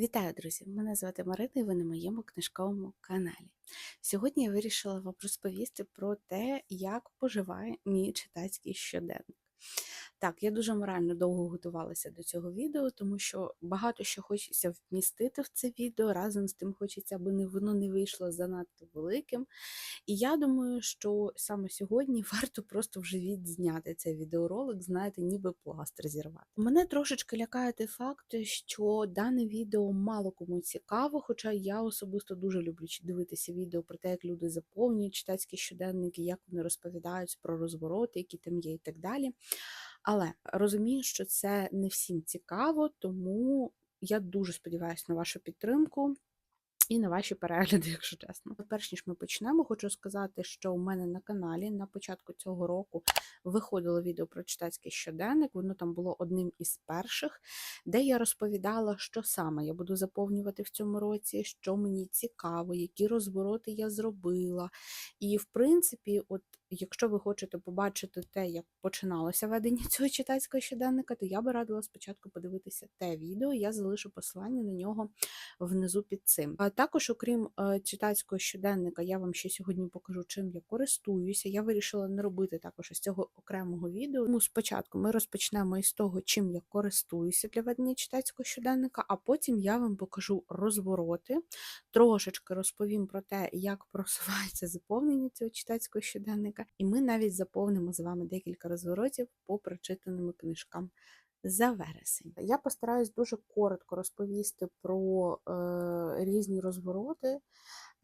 Вітаю, друзі! Мене звати Марина і ви на моєму книжковому каналі. Сьогодні я вирішила вам розповісти про те, як поживає мій читацький щоденник. Так, я дуже морально довго готувалася до цього відео, тому що багато що хочеться вмістити в це відео. Разом з тим хочеться, аби воно не вийшло занадто великим. І я думаю, що саме сьогодні варто просто вже відзняти цей відеоролик, знаєте, ніби пластир зірвати. Мене трошечки лякає той факт, що дане відео мало кому цікаво, хоча я особисто дуже люблю дивитися відео про те, як люди заповнюють читацькі щоденники, як вони розповідають про розвороти, які там є, і так далі. Але розумію, що це не всім цікаво, тому я дуже сподіваюся на вашу підтримку. І на ваші перегляди, якщо чесно. Перш ніж ми почнемо, хочу сказати, що у мене на каналі на початку цього року виходило відео про читацький щоденник. Воно там було одним із перших, де я розповідала, що саме я буду заповнювати в цьому році, що мені цікаво, які розвороти я зробила. І, в принципі, от якщо ви хочете побачити те, як починалося ведення цього читацького щоденника, то я би радила спочатку подивитися те відео. Я залишу посилання на нього внизу під цим. А також, окрім е, читацького щоденника, я вам ще сьогодні покажу, чим я користуюся. Я вирішила не робити також із цього окремого відео. Тому спочатку ми розпочнемо із того, чим я користуюся для ведення читацького щоденника, а потім я вам покажу розвороти, трошечки розповім про те, як просувається заповнення цього читацького щоденника, і ми навіть заповнимо з вами декілька розворотів по прочитаним книжкам за вересень. Я постараюсь дуже коротко розповісти про е, різні розвороти.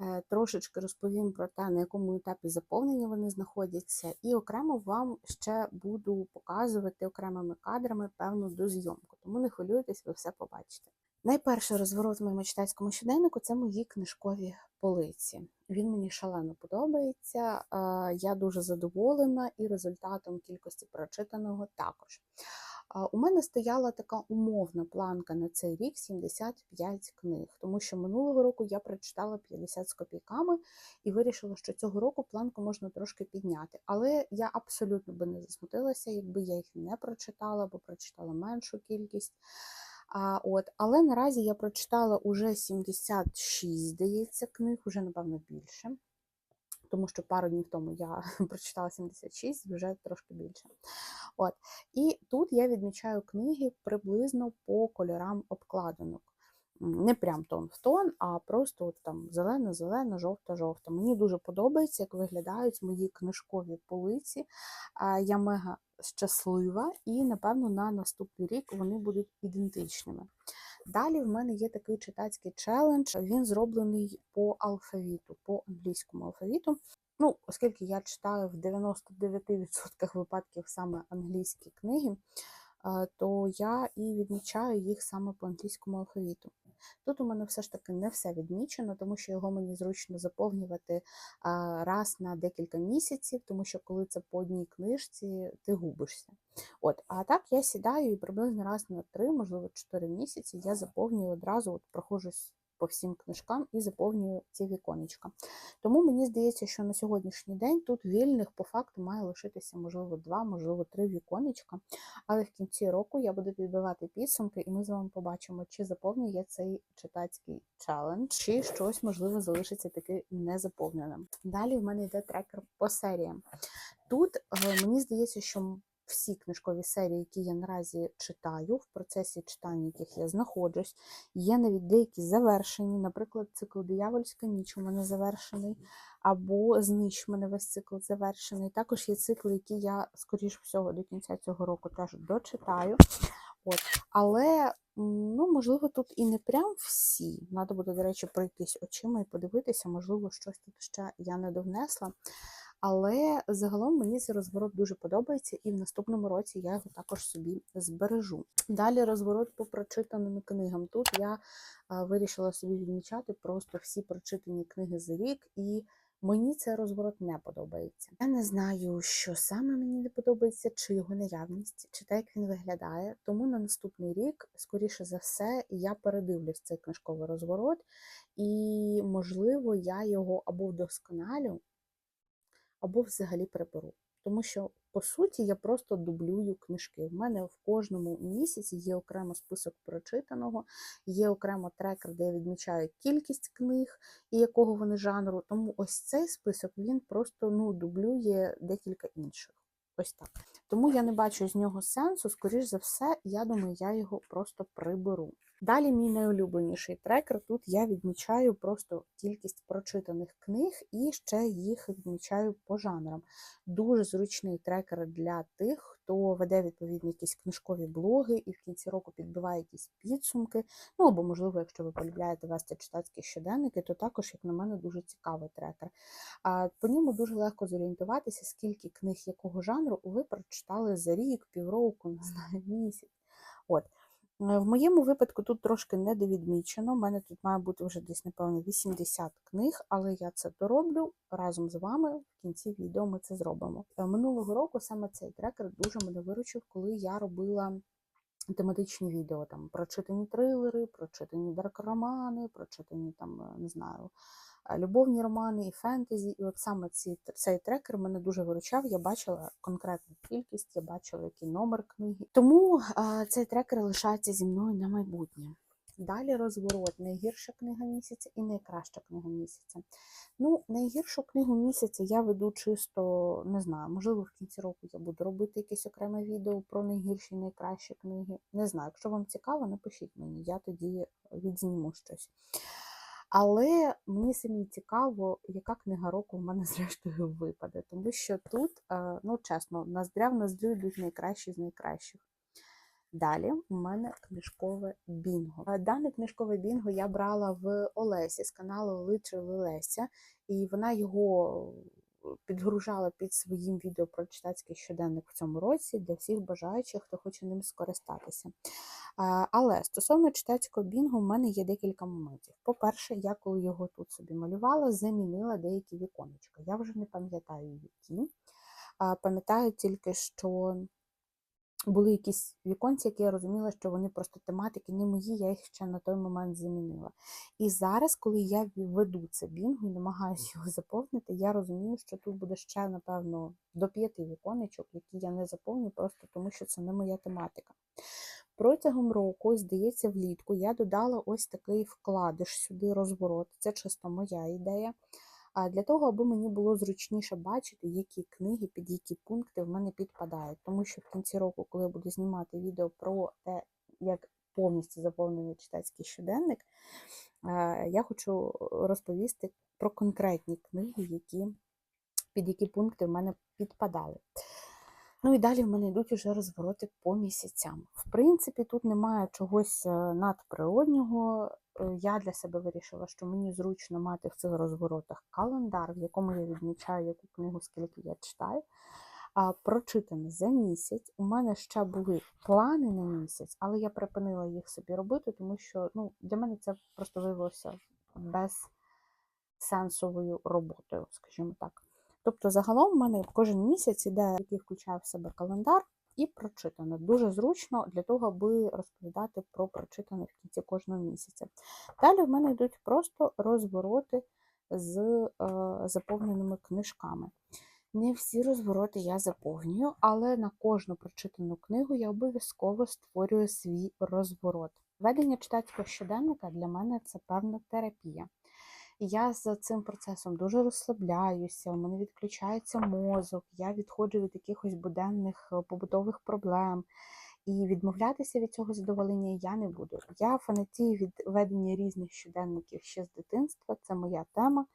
Е, Трошечки розповім про те, на якому етапі заповнення вони знаходяться, і окремо вам ще буду показувати окремими кадрами певну дозйомку. Тому не хвилюйтесь, ви все побачите. Найперший розворот в моєму читацькому щоденнику це мої книжкові полиці. Він мені шалено подобається. Я дуже задоволена і результатом кількості прочитаного також. У мене стояла така умовна планка на цей рік 75 книг, тому що минулого року я прочитала 50 з копійками і вирішила, що цього року планку можна трошки підняти. Але я абсолютно би не засмутилася, якби я їх не прочитала, або прочитала меншу кількість. А, от, але наразі я прочитала уже 76, здається, книг, вже, напевно, більше. Тому що пару днів тому я прочитала 76, вже трошки більше. От. І тут я відмічаю книги приблизно по кольорам обкладинок. Не прям тон в тон, а просто от там зелено, зелено, жовто, жовто. Мені дуже подобається, як виглядають мої книжкові полиці. Я мега щаслива, і, напевно, на наступний рік вони будуть ідентичними. Далі в мене є такий читацький челендж. Він зроблений по алфавіту, по англійському алфавіту. Ну, оскільки я читаю в 99% випадків саме англійські книги, е, то я і відмічаю їх саме по англійському алфавіту. Тут у мене все ж таки не все відмічено, тому що його мені зручно заповнювати раз на декілька місяців, тому що коли це по одній книжці, ти губишся. От, а так я сідаю і приблизно раз на три, можливо, чотири місяці я заповнюю одразу, от проходжусь по всім книжкам і заповнюю ці віконечка. Тому мені здається, що на сьогоднішній день тут вільних по факту має лишитися, можливо, два, можливо, три віконечка. Але в кінці року я буду підбивати підсумки, і ми з вами побачимо, чи заповнює я цей читацький челендж, чи щось, можливо, залишиться таки незаповненим. Далі в мене йде трекер по серіям. Тут е, мені здається, що всі книжкові серії, які я наразі читаю, в процесі читання яких я знаходжусь, є навіть деякі завершені. Наприклад, цикл Диявольська ніч у мене завершений, або знищ мене весь цикл завершений. Також є цикли, які я, скоріш всього, до кінця цього року теж дочитаю. От. Але, ну, можливо, тут і не прям всі. Треба буде, до речі, пройтись очима і подивитися, можливо, щось тут ще я не довнесла. Але загалом мені цей розворот дуже подобається, і в наступному році я його також собі збережу. Далі розворот по прочитаним книгам. Тут я вирішила собі відмічати просто всі прочитані книги за рік, і мені цей розворот не подобається. Я не знаю, що саме мені не подобається, чи його наявність, чи те, як він виглядає. Тому на наступний рік, скоріше за все, я передивлюсь цей книжковий розворот, і, можливо, я його або вдосконалю, або взагалі приберу. Тому що по суті, я просто дублюю книжки. В мене в кожному місяці є окремо список прочитаного, є окремо трекер, де я відмічаю кількість книг і якого вони жанру. Тому ось цей список він просто ну, дублює декілька інших. Ось так. Тому я не бачу з нього сенсу, скоріш за все, я думаю, я його просто приберу. Далі мій найулюбленіший трекер. Тут я відмічаю просто кількість прочитаних книг і ще їх відмічаю по жанрам. Дуже зручний трекер для тих, хто веде відповідні якісь книжкові блоги і в кінці року підбиває якісь підсумки. Ну або, можливо, якщо ви полюбляєте вести читацькі щоденники, то також, як на мене, дуже цікавий трекер. А по ньому дуже легко зорієнтуватися, скільки книг якого жанру ви прочитали за рік, півроку, не знаю, місяць. От. Е, В моєму випадку тут трошки недовідмічено. У мене тут має бути вже десь, напевно, 80 книг, але я це дороблю разом з вами. В кінці відео ми це зробимо. Е, Минулого року саме цей трекер дуже мене виручив, коли я робила тематичні відео там прочитані трилери, прочитані дарк-романи, прочитані там, е, не знаю, е, любовні романи і фентезі. І от саме ці, цей трекер мене дуже виручав. Я бачила конкретну кількість, я бачила, який номер книги. Тому а, цей трекер лишається зі мною на майбутнє. Далі розворот найгірша книга місяця і найкраща книга місяця. Ну, найгіршу книгу місяця я веду чисто, не знаю, можливо, в кінці року я буду робити якесь окреме відео про найгірші і найкращі книги. Не знаю, якщо вам цікаво, напишіть мені, я тоді відзніму щось. Але мені самі цікаво, яка книга року в мене зрештою випаде, тому що тут, е, ну чесно, ноздря в ноздрю йдуть найкращі з найкращих. Далі у мене книжкове бінго. Е, Дане книжкове бінго я брала в Олесі з каналу Literally Леся, і вона його підгружала під своїм відео про читацький щоденник в цьому році для всіх бажаючих, хто хоче ним скористатися. Але стосовно читацького бінгу, в мене є декілька моментів. По-перше, я коли його тут собі малювала, замінила деякі віконечка. Я вже не пам'ятаю, які. Пам'ятаю тільки, що були якісь віконці, які я розуміла, що вони просто тематики не мої, я їх ще на той момент замінила. І зараз, коли я веду це бінгу і намагаюся його заповнити, я розумію, що тут буде ще, напевно, до п'яти віконечок, які я не заповню, просто тому що це не моя тематика. Протягом року, здається, влітку я додала ось такий вкладиш сюди розворот. Це чисто моя ідея. А для того, аби мені було зручніше бачити, які книги під які пункти в мене підпадають. Тому що в кінці року, коли я буду знімати відео про те, як повністю заповнений читацький щоденник, е, я хочу розповісти про конкретні книги, які, під які пункти в мене підпадали. Ну і далі в мене йдуть уже розвороти по місяцям. В принципі, тут немає чогось е, надприроднього. Е, Я для себе вирішила, що мені зручно мати в цих розворотах календар, в якому я відмічаю яку книгу, скільки я читаю. А, Прочитане за місяць. У мене ще були плани на місяць, але я припинила їх собі робити, тому що ну, для мене це просто виявилося безсенсовою роботою, скажімо так. Тобто, загалом в мене кожен місяць іде, який включає в себе календар і прочитане. Дуже зручно для того, аби розповідати про прочитане в кінці кожного місяця. Далі в мене йдуть просто розвороти з е, заповненими книжками. Не всі розвороти я заповнюю, але на кожну прочитану книгу я обов'язково створюю свій розворот. Ведення читацького щоденника для мене це певна терапія. Я за цим процесом дуже розслабляюся, у мене відключається мозок, я відходжу від якихось буденних е, побутових проблем. І відмовлятися від цього задоволення я не буду. Я фанатію від ведення різних щоденників ще з дитинства, це моя тема,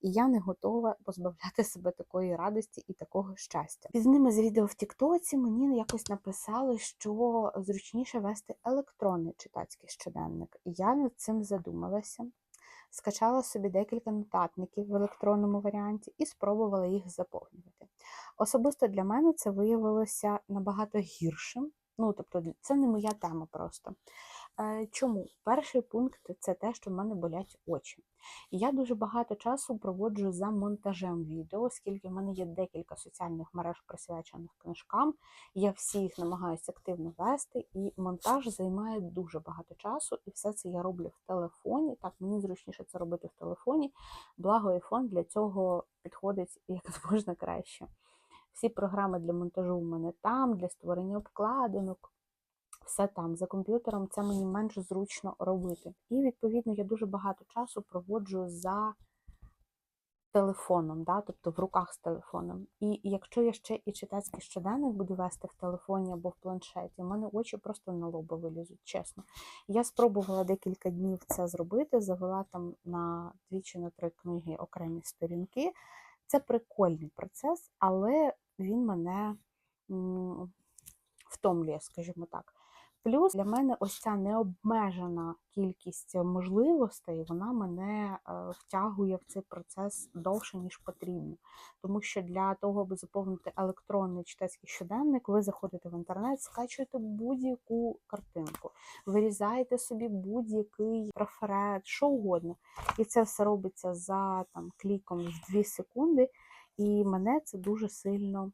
і я не готова позбавляти себе такої радості і такого щастя. Під ними з відео в Тіктоці мені якось написали, що зручніше вести електронний читацький щоденник. Я над цим задумалася скачала собі декілька нотатників в електронному варіанті і спробувала їх заповнювати. Особисто для мене це виявилося набагато гіршим. Ну, тобто, це не моя тема просто. Е, Чому? Перший пункт це те, що в мене болять очі. Я дуже багато часу проводжу за монтажем відео, оскільки в мене є декілька соціальних мереж, присвячених книжкам. Я всі їх намагаюся активно вести, і монтаж займає дуже багато часу, і все це я роблю в телефоні. Так, мені зручніше це робити в телефоні. Благо, iPhone для цього підходить як можна краще. Всі програми для монтажу в мене там, для створення обкладинок. Все там за комп'ютером це мені менш зручно робити. І відповідно я дуже багато часу проводжу за телефоном, да, тобто в руках з телефоном. І якщо я ще і читацький щоденник буду вести в телефоні або в планшеті, у мене очі просто на лоба вилізуть, чесно. Я спробувала декілька днів це зробити, завела там на дві чи на три книги окремі сторінки. Це прикольний процес, але він мене втомлює, скажімо так. Плюс для мене ось ця необмежена кількість можливостей, вона мене е, втягує в цей процес довше, ніж потрібно. Тому що для того, аби заповнити електронний читацький щоденник, ви заходите в інтернет, скачуєте будь-яку картинку, вирізаєте собі будь-який трафарет, що угодно. І це все робиться за там, кліком в 2 секунди. І мене це дуже сильно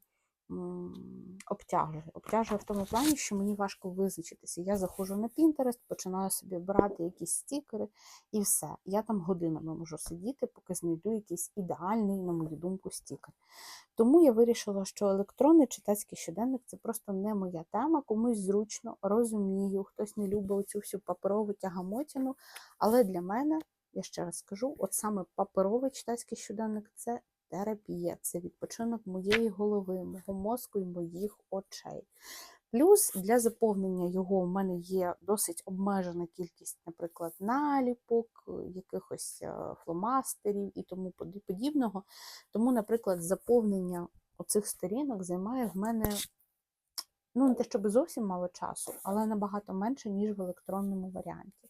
обтяжує. Обтяжує в тому плані, що мені важко визначитися. Я заходжу на Pinterest, починаю собі брати якісь стікери і все. Я там годинами можу сидіти, поки знайду якийсь ідеальний, на мою думку, стікер. Тому я вирішила, що електронний читацький щоденник це просто не моя тема, комусь зручно, розумію, хтось не любить цю всю паперову тягамотіну. Але для мене, я ще раз скажу, от саме паперовий читацький щоденник це терапія, це відпочинок моєї голови, мого мозку і моїх очей. Плюс для заповнення його у мене є досить обмежена кількість, наприклад, наліпок, якихось е, фломастерів і тому подібного. Тому, наприклад, заповнення оцих сторінок займає в мене ну, не те, щоб зовсім мало часу, але набагато менше, ніж в електронному варіанті.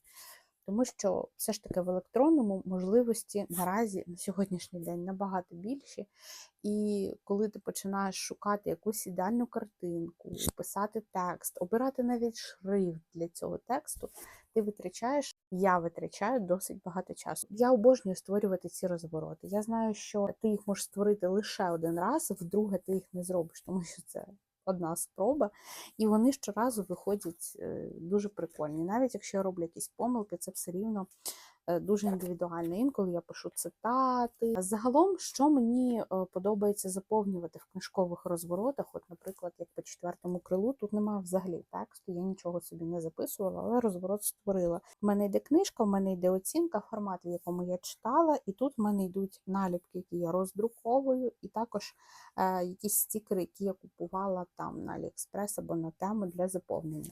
Тому що все ж таки в електронному можливості наразі на сьогоднішній день набагато більші. І коли ти починаєш шукати якусь ідеальну картинку, писати текст, обирати навіть шрифт для цього тексту, ти витрачаєш, я витрачаю досить багато часу. Я обожнюю створювати ці розвороти. Я знаю, що ти їх можеш створити лише один раз, вдруге ти їх не зробиш, тому що це одна спроба, і вони щоразу виходять е, дуже прикольні. Навіть якщо я роблю якісь помилки, це все рівно дуже індивідуально. Інколи я пишу цитати. Загалом, що мені е, подобається заповнювати в книжкових розворотах, от, наприклад, як по четвертому крилу, тут немає взагалі тексту, я нічого собі не записувала, але розворот створила. У мене йде книжка, в мене йде оцінка, формат, в якому я читала, і тут в мене йдуть наліпки, які я роздруковую, і також е, якісь стікери, які я купувала там на Аліекспрес або на тему для заповнення.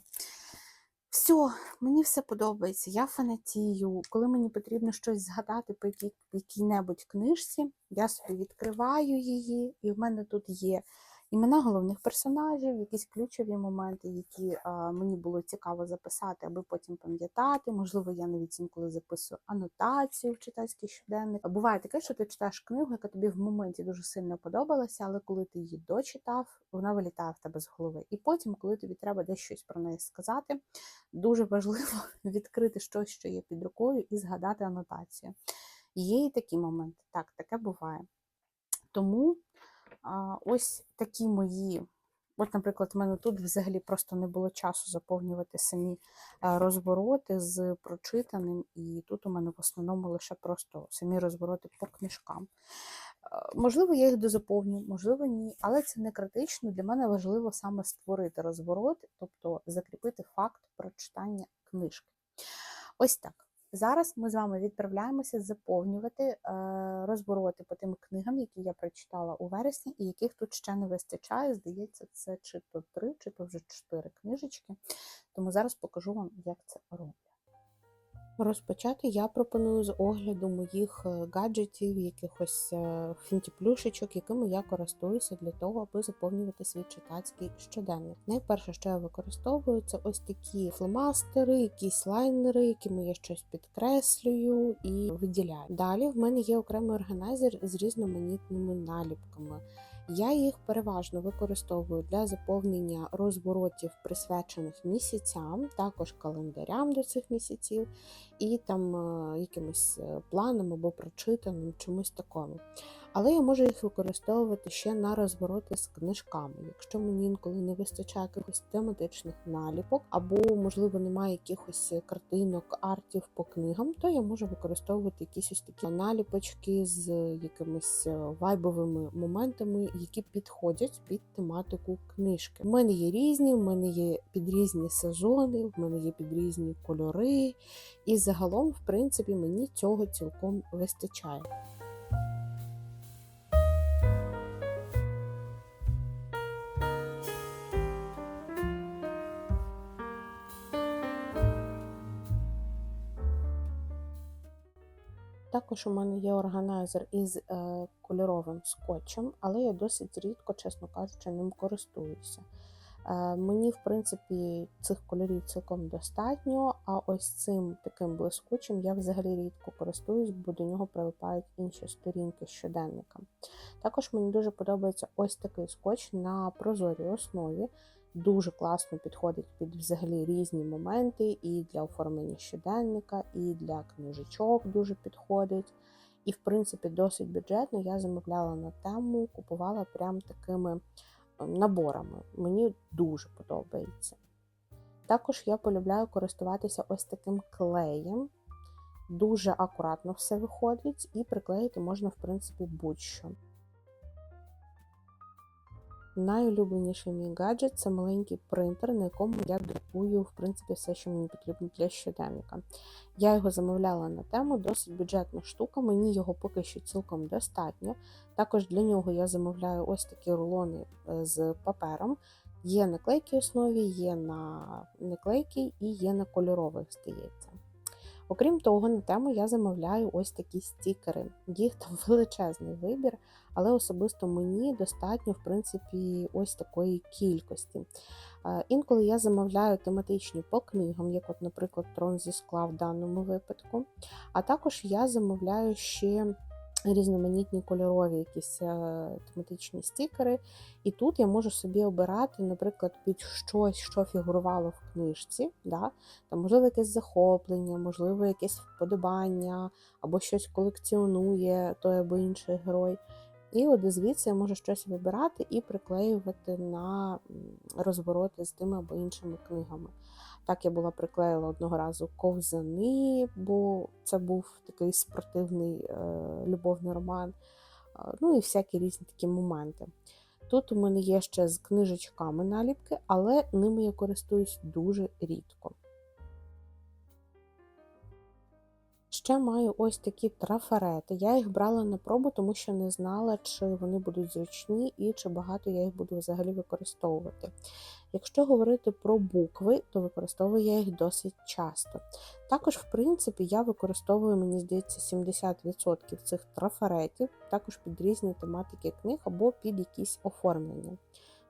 Все, мені все подобається. Я фанатію. Коли мені потрібно щось згадати по якій- якій-небудь книжці, я собі відкриваю її, і в мене тут є імена головних персонажів, якісь ключові моменти, які мені було цікаво записати, аби потім пам'ятати. Можливо, я навіть інколи записую анотацію в читацький щоденник. Буває таке, що ти читаєш книгу, яка тобі в моменті дуже сильно подобалася, але коли ти її дочитав, вона вилітає в тебе з голови. І потім, коли тобі треба десь щось про неї сказати, дуже важливо відкрити щось, що є під рукою, і згадати анотацію. Є і такі моменти. Так, таке буває. Тому ось такі мої. От, наприклад, в мене тут взагалі просто не було часу заповнювати самі е, розвороти з прочитаним, і тут у мене в основному лише просто самі розвороти по книжкам. Е, Можливо, я їх дозаповню, можливо, ні, але це не критично. Для мене важливо саме створити розворот, тобто закріпити факт прочитання книжки. Ось так. Зараз ми з вами відправляємося заповнювати розбороти розвороти по тим книгам, які я прочитала у вересні, і яких тут ще не вистачає. Здається, це чи то три, чи то вже чотири книжечки. Тому зараз покажу вам, як це роблю. Розпочати я пропоную з огляду моїх е, гаджетів, якихось е, фінтіплюшечок, якими я користуюся для того, аби заповнювати свій читацький щоденник. Найперше, що я використовую, це ось такі фломастери, якісь лайнери, якими я щось підкреслюю і виділяю. Далі в мене є окремий органайзер з різноманітними наліпками. Я їх переважно використовую для заповнення розворотів, присвячених місяцям, також календарям до цих місяців, і там е, якимось е, планом або прочитаним чомусь такому. Але я можу їх використовувати ще на розвороти з книжками. Якщо мені інколи не вистачає якихось тематичних наліпок, або, можливо, немає якихось картинок, артів по книгам, то я можу використовувати якісь ось такі наліпочки з якимись е, вайбовими моментами, які підходять під тематику книжки. У мене є різні, в мене є під різні сезони, в мене є під різні кольори, і загалом, в принципі, мені цього цілком вистачає. Також у мене є органайзер із е, кольоровим скотчем, але я досить рідко, чесно кажучи, ним користуюся. Е, мені, в принципі, цих кольорів цілком достатньо, а ось цим таким блискучим я взагалі рідко користуюсь, бо до нього прилипають інші сторінки щоденника. Також мені дуже подобається ось такий скотч на прозорій основі. Дуже класно підходить під взагалі різні моменти, і для оформлення щоденника, і для книжечок дуже підходить. І, в принципі, досить бюджетно я замовляла на тему, купувала прям такими наборами. Мені дуже подобається. Також я полюбляю користуватися ось таким клеєм. Дуже акуратно все виходить, і приклеїти можна, в принципі, будь-що. Найулюбленіший мій гаджет це маленький принтер, на якому я друкую, в принципі, все, що мені потрібно для щоденника. Я його замовляла на тему, досить бюджетна штука, мені його поки що цілком достатньо. Також для нього я замовляю ось такі рулони е, з папером. Є на клейкій основі, є на неклейкій і є на кольорових, здається. Окрім того, на тему я замовляю ось такі стікери. Їх там величезний вибір, але особисто мені достатньо, в принципі, ось такої кількості. Інколи я замовляю тематичні по книгам, як, от, наприклад, трон зі скла в даному випадку. А також я замовляю ще різноманітні кольорові якісь е, тематичні стікери. І тут я можу собі обирати, наприклад, під щось, що фігурувало в книжці. Да? Там, Можливо, якесь захоплення, можливо, якесь вподобання, або щось колекціонує той або інший герой. І от звідси я можу щось вибирати і приклеювати на розвороти з тими або іншими книгами. Так я була приклеїла одного разу ковзани, бо це був такий спортивний е, любовний роман. Ну і всякі різні такі моменти. Тут у мене є ще з книжечками наліпки, але ними я користуюсь дуже рідко. Ще маю ось такі трафарети. Я їх брала на пробу, тому що не знала, чи вони будуть зручні і чи багато я їх буду взагалі використовувати. Якщо говорити про букви, то використовую я їх досить часто. Також, в принципі, я використовую, мені здається, 70% цих трафаретів, також під різні тематики книг або під якісь оформлення.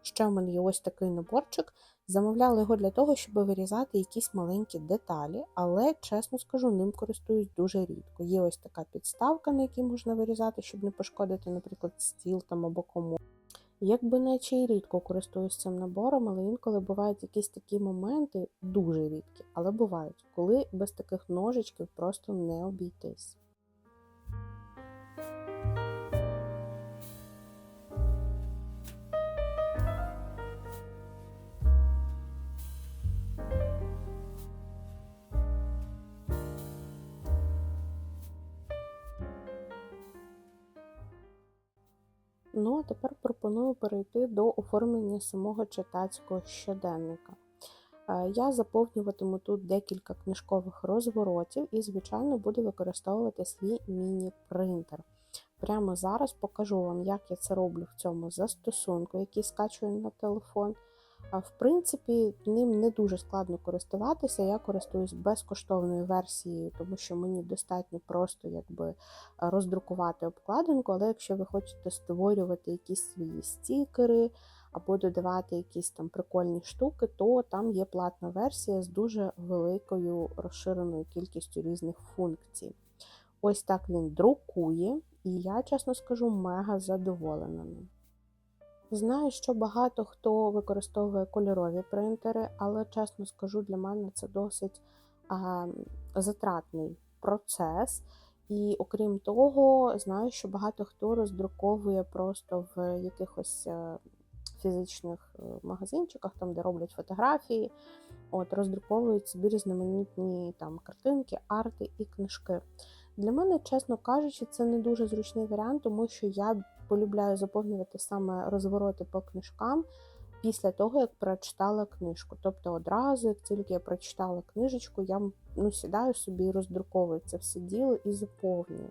Ще в мене є ось такий наборчик. Замовляла його для того, щоб вирізати якісь маленькі деталі, але, чесно скажу, ним користуюсь дуже рідко. Є ось така підставка, на якій можна вирізати, щоб не пошкодити, наприклад, стіл там або кому. Якби наче і рідко користуюсь цим набором, але інколи бувають якісь такі моменти, дуже рідкі, але бувають, коли без таких ножичків просто не обійтись. Ну, а тепер пропоную перейти до оформлення самого читацького щоденника. Е, я заповнюватиму тут декілька книжкових розворотів і, звичайно, буду використовувати свій міні-принтер. Прямо зараз покажу вам, як я це роблю в цьому застосунку, який скачую на телефон. В принципі, ним не дуже складно користуватися. Я користуюсь безкоштовною версією, тому що мені достатньо просто якби роздрукувати обкладинку, але якщо ви хочете створювати якісь свої стікери або додавати якісь там прикольні штуки, то там є платна версія з дуже великою розширеною кількістю різних функцій. Ось так він друкує, і я, чесно скажу, мега задоволена ним. Знаю, що багато хто використовує кольорові принтери, але, чесно скажу, для мене це досить а, затратний процес. І окрім того, знаю, що багато хто роздруковує просто в якихось е, фізичних е, магазинчиках, там, де роблять фотографії, от, роздруковують собі різноманітні там картинки, арти і книжки. Для мене, чесно кажучи, це не дуже зручний варіант, тому що я полюбляю заповнювати саме розвороти по книжкам після того, як прочитала книжку. Тобто одразу, як тільки я прочитала книжечку, я ну, сідаю собі роздруковую це все діло і заповнюю.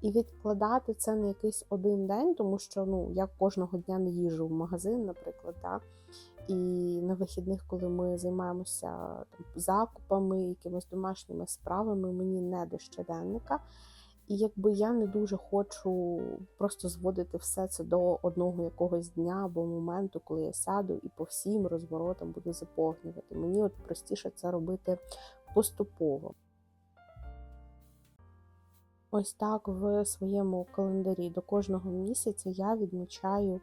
І відкладати це на якийсь один день, тому що ну, я кожного дня не їжу в магазин, наприклад. Да? І на вихідних, коли ми займаємося там, закупами, якимись домашніми справами, мені не до щоденника. І якби я не дуже хочу просто зводити все це до одного якогось дня або моменту, коли я сяду і по всім розворотам буду заповнювати. Мені от простіше це робити поступово. Ось так в своєму календарі до кожного місяця я відмічаю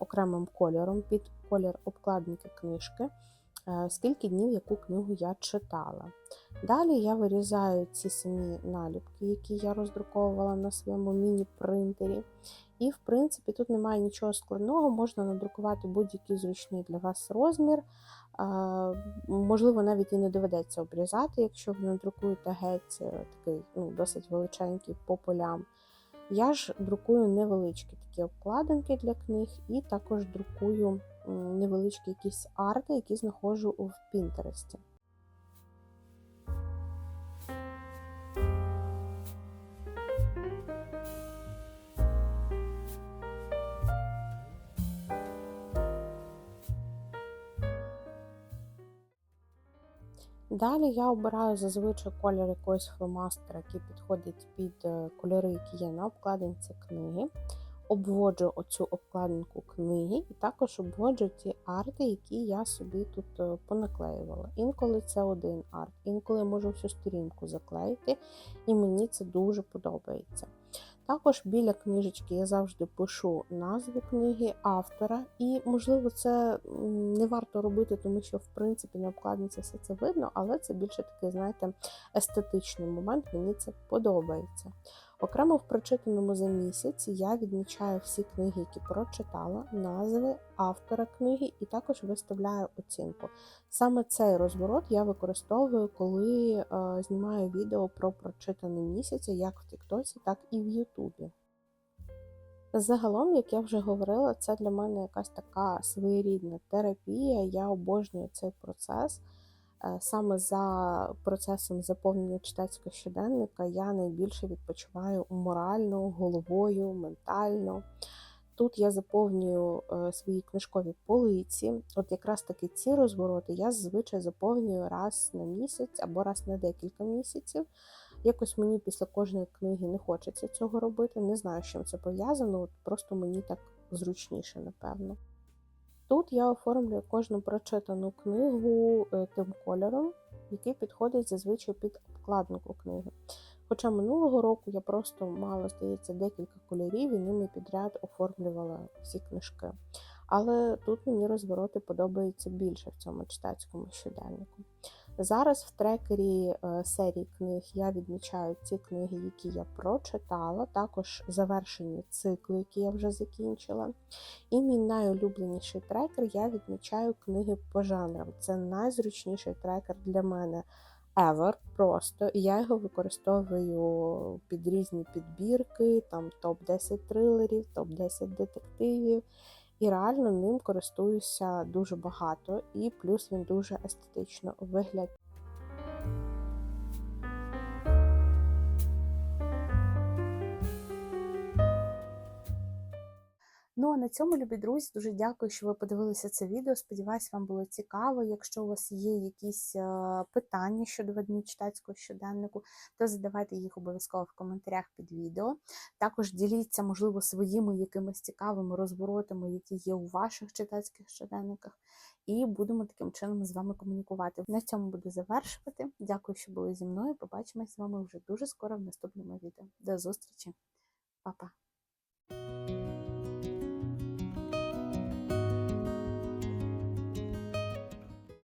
окремим кольором під колір обкладинки книжки, е, скільки днів яку книгу я читала. Далі я вирізаю ці самі наліпки, які я роздруковувала на своєму міні-принтері. І, в принципі, тут немає нічого складного, можна надрукувати будь-який зручний для вас розмір. Можливо, навіть і не доведеться обрізати, якщо ви надрукуєте геть е, такий ну, досить величенький по полям. Я ж друкую невеличкі такі обкладинки для книг, і також друкую невеличкі якісь арти, які знаходжу в Пінтересті. Далі я обираю зазвичай колір якогось фломастера, який підходить під е, кольори, які є на обкладинці книги. Обводжу оцю обкладинку книги, і також обводжу ті арти, які я собі тут е, понаклеювала. Інколи це один арт, інколи можу всю сторінку заклеїти, і мені це дуже подобається. Також біля книжечки я завжди пишу назву книги, автора, і, можливо, це не варто робити, тому що, в принципі, на обкладинці все це видно, але це більше такий, знаєте, естетичний момент, мені це подобається. Окремо в прочитаному за місяць я відмічаю всі книги, які прочитала, назви автора книги, і також виставляю оцінку. Саме цей розворот я використовую, коли е, знімаю відео про прочитаний місяць, як в Тіктосі, так і в Ютубі. Загалом, як я вже говорила, це для мене якась така своєрідна терапія. Я обожнюю цей процес. Е, саме за процесом заповнення читацького щоденника я найбільше відпочиваю морально, головою, ментально. Тут я заповнюю е, свої книжкові полиці. От якраз таки ці розвороти я зазвичай заповнюю раз на місяць або раз на декілька місяців. Якось мені після кожної книги не хочеться цього робити. Не знаю, з чим це пов'язано, просто мені так зручніше, напевно. Тут я оформлюю кожну прочитану книгу е, тим кольором, який підходить зазвичай під обкладинку книги. Хоча минулого року я просто мала, здається, декілька кольорів і ними підряд оформлювала всі книжки. Але тут мені розвороти подобаються більше в цьому читацькому щоденнику. Зараз в трекері е, серії книг я відмічаю ті книги, які я прочитала, також завершені цикли, які я вже закінчила. І мій найулюбленіший трекер я відмічаю книги по жанрам. Це найзручніший трекер для мене ever просто. І я його використовую під різні підбірки, там топ-10 трилерів, топ-10 детективів. І реально ним користуюся дуже багато, і плюс він дуже естетично виглядає. Ну а на цьому, любі друзі, дуже дякую, що ви подивилися це відео. Сподіваюсь, вам було цікаво. Якщо у вас є якісь е, питання щодо ведмі читацького щоденнику, то задавайте їх обов'язково в коментарях під відео. Також діліться, можливо, своїми якимись цікавими розворотами, які є у ваших читацьких щоденниках, і будемо таким чином з вами комунікувати. На цьому буду завершувати. Дякую, що були зі мною. Побачимось з вами вже дуже скоро в наступному відео. До зустрічі, Па-па!